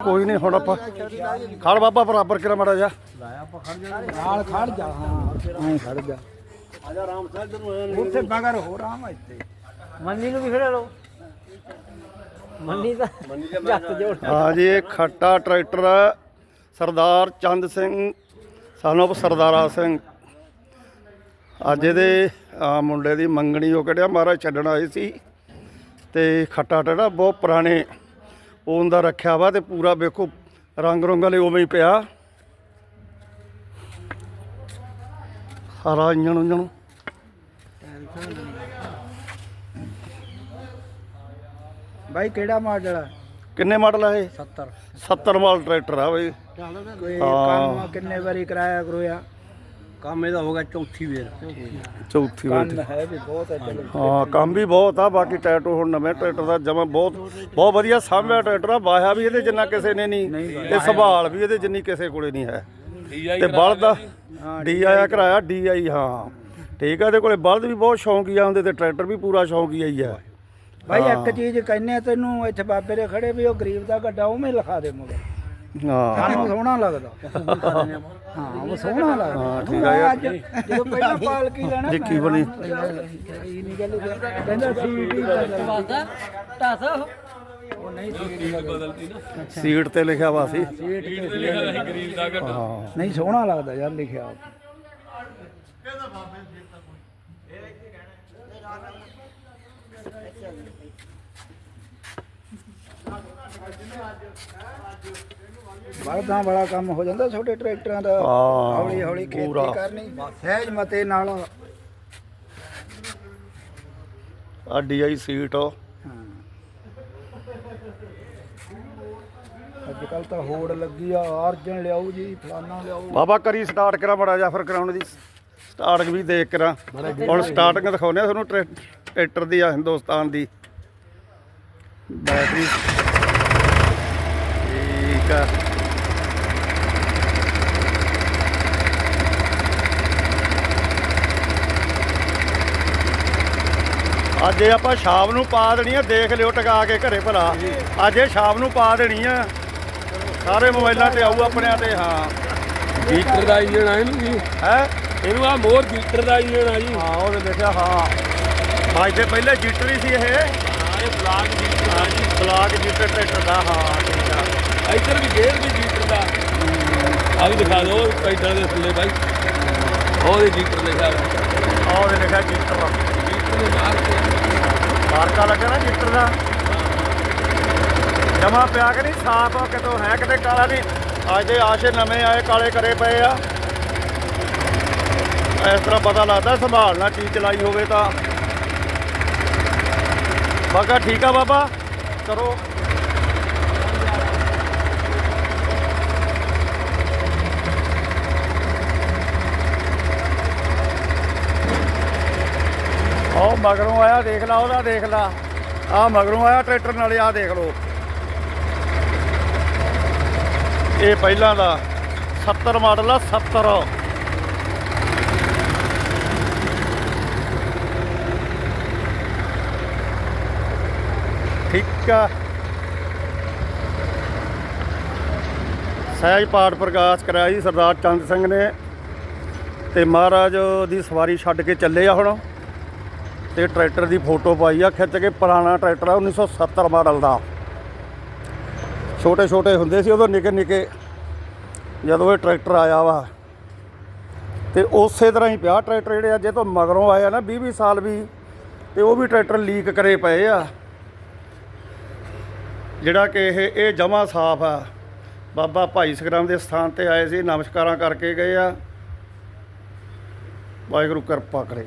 ਕੋਈ ਨਹੀਂ ਹੁਣ ਆਪਾਂ ਖੜ ਬਾਬਾ ਬਰਾਬਰ ਕਿਰਾ ਮੜਾ ਜਾ ਨਾਲ ਖੜ ਜਾ ਹਾਂ। ਐਂ ਖੜ ਜਾ। ਆਜਾ ਰਾਮ ਸਾਹਿਬ ਨੂੰ ਉੱਥੇ ਬਗਰ ਹੋ ਰਾਮ ਇੱਥੇ। ਮੰਨੀ ਨੂੰ ਵੀ ਖੜਾ ਲਓ ਮੰਨੀ ਦਾ ਜੱਤ ਜੋੜ। ਹਾਂ ਜੀ ਇਹ ਖੱਟਾ ਟਰੈਕਟਰ ਹੈ ਸਰਦਾਰ ਚੰਦ ਸਿੰਘ ਸਾਨੂੰ ਸਰਦਾਰਾ ਸਿੰਘ। ਅੱਜ ਇਹਦੇ ਆ ਮੁੰਡੇ ਦੀ ਮੰਗਣੀ ਉਹ ਕੱਢਿਆ ਮਹਾਰਾਜ ਛੱਡਣ ਆਏ ਸੀ। ਤੇ ਖੱਟਾ ਟੜਾ ਬਹੁਤ ਪੁਰਾਣੇ। ਉਹਨ ਦਾ ਰੱਖਿਆ ਵਾ ਤੇ ਪੂਰਾ ਵੇਖੋ ਰੰਗ ਰੰਗ ਵਾਲੇ ਉਵੇਂ ਹੀ ਪਿਆ। ਸਾਰਾ ਇੰਜਣ ਉਂਜਣ। ਬਾਈ ਕਿਹੜਾ ਮਾਡਲ ਆ? ਕਿੰਨੇ ਮਾਡਲ ਆ ਇਹ? 70 70 ਮਾਡਲ ਟਰੈਕਟਰ ਆ ਬਈ। ਕੋਈ। ਕੰਮ ਕਿੰਨੇ ਵਾਰੀ ਕਰਾਇਆ ਕਰੋਇਆ? ਕੰਮ ਇਹਦਾ ਹੋ ਗਿਆ ਚੌਥੀ ਵੇਰ। ਚੌਥੀ ਵਾਰ। ਕੰਨ ਹੈ ਵੀ ਬਹੁਤ ਹੈ ਚਲੋ। ਹਾਂ ਕੰਮ ਵੀ ਬਹੁਤ ਆ ਬਾਕੀ ਟਰੈਕਟਰ ਹੁਣ ਨਵੇਂ ਟਰੈਕਟਰ ਦਾ ਜਮਾ ਬਹੁਤ ਬਹੁਤ ਵਧੀਆ ਸਾਂਭਿਆ ਟਰੈਕਟਰ ਆ ਵਾਹਿਆ ਵੀ ਇਹਦੇ ਜਿੰਨਾ ਕਿਸੇ ਨੇ ਨਹੀਂ ਤੇ ਸੰਭਾਲ ਵੀ ਇਹਦੇ ਜਿੰਨੀ ਕਿਸੇ ਕੋਲੇ ਨਹੀਂ ਹੈ। ਤੇ ਬਲਦ ਦਾ ਡੀ ਆਇਆ ਕਰਾਇਆ ਡੀ ਆਈ ਹਾਂ। ਠੀਕ ਆ ਇਹਦੇ ਕੋਲੇ ਬਲਦ ਵੀ ਬਹੁਤ ਸ਼ੌਂਕੀਆ ਹੁੰਦੇ ਤੇ ਟਰੈਕਟਰ ਵੀ ਪੂਰਾ ਸ਼ੌਂਕੀਆ ਹੀ ਆ ਬਾਈ ਇੱਕ ਚੀਜ਼ ਕਹਿੰਨੇ ਆ ਤੈਨੂੰ ਇੱਥੇ ਬਾਬੇ ਦੇ ਖੜੇ ਵੀ ਉਹ ਗਰੀਬ ਦਾ ਗੱਡਾ ਉਵੇਂ ਲਿਖਾ ਦੇ ਮਗਰ ਹਾਂ। ਸਾਨੂੰ ਸੋਹਣਾ ਲੱਗਦਾ। ਹਾਂ ਉਹ ਸੋਹਣਾ ਲੱਗਦਾ। ਹਾਂ, ਠੀਕ ਆ ਯਾਰ। ਅੱਜ ਜਦੋਂ ਪਹਿਲਾਂ ਪਾਲਕੀ ਲੈਣਾ ਜੀ ਕੀ ਬਣੀ? ਇਹ ਨਹੀਂ ਗੱਲ ਕਹਿੰਦਾ ਸੀਟੀ ਵਾਦਾ ਟਾਸ ਉਹ। ਨਹੀਂ ਸੀਟੀ ਬਦਲਦੀ ਨਾ। ਸੀਟ ਤੇ ਲਿਖਿਆ ਵਾ ਸੀ। ਸੀਟ ਤੇ ਸੀ। ਗਰੀਬ ਦਾ ਹਾਂ। ਨਹੀਂ ਸੋਹਣਾ ਲੱਗਦਾ ਯਾਰ ਲਿਖਿਆ। ਬਲਦਾਂ ਬੜਾ ਕੰਮ ਹੋ ਜਾਂਦਾ ਛੋਟੇ ਟਰੈਕਟਰਾਂ ਦਾ ਹਾਂ, ਹੌਲੀ ਹੌਲੀ ਖੇਤੀ। ਕਰਨੀ ਸਹਿਜ ਮਤੇ ਨਾਲ। ਆ ਡੀ ਆਈ ਸੀਟ ਅੱਜ ਕੱਲ ਤਾਂ ਹੋੜ ਲੱਗੀ ਆ ਅਰਜਨ ਲਿਆਓ ਜੀ ਫਲਾਨਾ ਲਿਆਓ। ਬਾਬਾ ਕਰੀ ਸਟਾਰਟ ਕਰਾ ਬੜਾ ਜਾ ਫਿਰ ਕਰਾਉਣ ਦੀ ਸਟਾਰਟਿੰਗ ਵੀ ਦੇਖ ਕਰਾਂ। ਹੁਣ ਸਟਾਰਟਿੰਗ ਦਿਖਾਉਂਦੇ ਆ ਤੁਹਾਨੂੰ ਟਰੈ- ਟਰੈਕਟਰ ਦੀ ਆ ਹਿੰਦੁਸਤਾਨ ਦੀ। ਬੈਟਰੀ ਆ ਅੱਜ ਇਹ ਆਪਾਂ ਸ਼ਾਮ ਨੂੰ ਪਾ ਦੇਣੀ ਆ ਦੇਖ ਲਿਓ ਟਿਕਾ ਕੇ ਘਰੇ ਭਲਾ। ਅੱਜ ਇਹ ਸ਼ਾਮ ਨੂੰ ਪਾ ਦੇਣੀ ਆ। ਸਾਰੇ ਮੋਬਾਈਲਾਂ ਤੇ ਆਊ ਆਪਣਿਆਂ ਤੇ ਹਾਂ। ਜੀਟਰ ਦਾ ਇੰਜਣ ਆ ਇਹਨੂੰ ਜੀ। ਹੈ? ਇਹਨੂੰ ਆ ਮੋਰ ਜੀਟਰ ਦਾ ਇੰਜਣ ਆ ਜੀ। ਹਾਂ ਉਹਦੇ ਲਿਖਿਆ ਹਾਂ। ਅੱਜ ਦੇ ਪਹਿਲੇ ਜੀਟਰ ਹੀ ਸੀ ਇਹ। ਇਹ ਬਲਾਕ ਜੀਟਰ ਹਾਂ ਜੀ। ਬਲਾਕ ਜੀਟਰ ਟਰੈਕਟਰ ਦਾ ਹਾਂ। ਆ ਇੱਧਰ ਵੀ ਗੇਅਰ ਵੀ ਜੀਟਰ ਦਾ। ਆ ਵੀ ਦਿਖਾ ਦਿਓ ਪੈਡਲ ਦੇ ਥੱਲੇ ਬਾਈ। ਉਹਦੇ ਜੀਟਰ ਲਿਖਿਆ ਆਹ ਉਹਦੇ ਲਿਖਿਆ ਜੀਟਰ ਜੀਟਰ ਦੇ ਮਾਰ ਕੇ ਮਾਰਕਾ ਲੱਗਿਆ ਨਾ ਜੀਟਰ ਦਾ। ਜਮਾ ਪਿਆ ਕਿ ਨਹੀਂ ਸਾਫ਼ ਆ ਕਿਤੋਂ ਹੈ ਕਿਤੇ ਕਾਲਾ ਨਹੀਂ। ਅੱਜ ਦੇ ਆਸ਼ੇ ਨਵੇਂ ਆਏ ਕਾਲੇ ਕਰੇ ਪਏ ਆ। ਇਸ ਤਰ੍ਹਾਂ ਪਤਾ ਲੱਗਦਾ ਸੰਭਾਲਣਾ ਚੀਜ਼ ਚਲਾਈ ਹੋਵੇ ਤਾਂ। ਬਾਕਾ ਠੀਕ ਆ ਬਾਬਾ ਕਰੋ। ਉਹ ਮਗਰੋਂ ਆਇਆ, ਦੇਖ ਲਾ, ਉਹਦਾ ਦੇਖ ਲਾ। ਆ ਮਗਰੋਂ ਆਇਆ ਟਰੈਕਟਰ, ਨਾਲੇ ਆ ਦੇਖ ਲਓ। ਇਹ ਪਹਿਲਾਂ ਦਾ 70 ਮਾਡਲ ਆ 70 ਠੀਕ ਆ। ਸਹਿਜ ਪਾਠ ਪ੍ਰਕਾਸ਼ ਕਰਾਇਆ ਜੀ ਸਰਦਾਰ ਚੰਦ ਸਿੰਘ ਨੇ ਤੇ ਮਹਾਰਾਜ ਦੀ ਸਵਾਰੀ ਛੱਡ ਕੇ ਚੱਲੇ ਆ ਹੁਣ। ਤੇ ਟਰੈਕਟਰ ਦੀ ਫੋਟੋ ਪਾਈ ਆ, ਖਿੱਚ ਕੇ ਪੁਰਾਣਾ ਟਰੈਕਟਰ ਆ 1970 ਮਾਡਲ ਦਾ। ਛੋਟੇ ਛੋਟੇ ਹੁੰਦੇ ਸੀ, ਉਦੋਂ ਨਿੱਕੇ ਨਿੱਕੇ ਜਦੋਂ ਇਹ ਟਰੈਕਟਰ ਆਇਆ ਵਾ, ਤੇ ਉਸੇ ਤਰ੍ਹਾਂ ਹੀ ਪਿਆ ਟਰੈਕਟਰ ਜਿਹੜੇ ਆ ਜੇ ਤੋਂ ਮਗਰੋਂ ਆਇਆ ਨਾ 20 20 ਸਾਲ ਵੀ, ਤੇ ਉਹ ਵੀ ਟਰੈਕਟਰ ਲੀਕ ਕਰੇ ਪਏ ਆ। ਜਿਹੜਾ ਕਿ ਇਹ ਇਹ ਜਮਾ ਸਾਫ਼ ਆ। ਬਾਬਾ ਭਾਈ ਸਗਰਾਮ ਦੇ ਸਥਾਨ ਤੇ ਆਏ ਸੀ, ਨਮਸਕਾਰਾਂ ਕਰਕੇ ਗਏ ਆ। ਵਾਹਿਗੁਰੂ ਕਿਰਪਾ ਕਰੇ।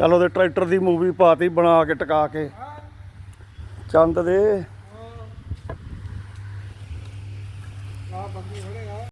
ਚਲ ਉਹਦੇ ਟਰੈਕਟਰ ਦੀ ਮੂਵੀ ਪਾਤੀ ਬਣਾ ਕੇ ਟਿਕਾ ਕੇ। ਚੰਦ ਦੇ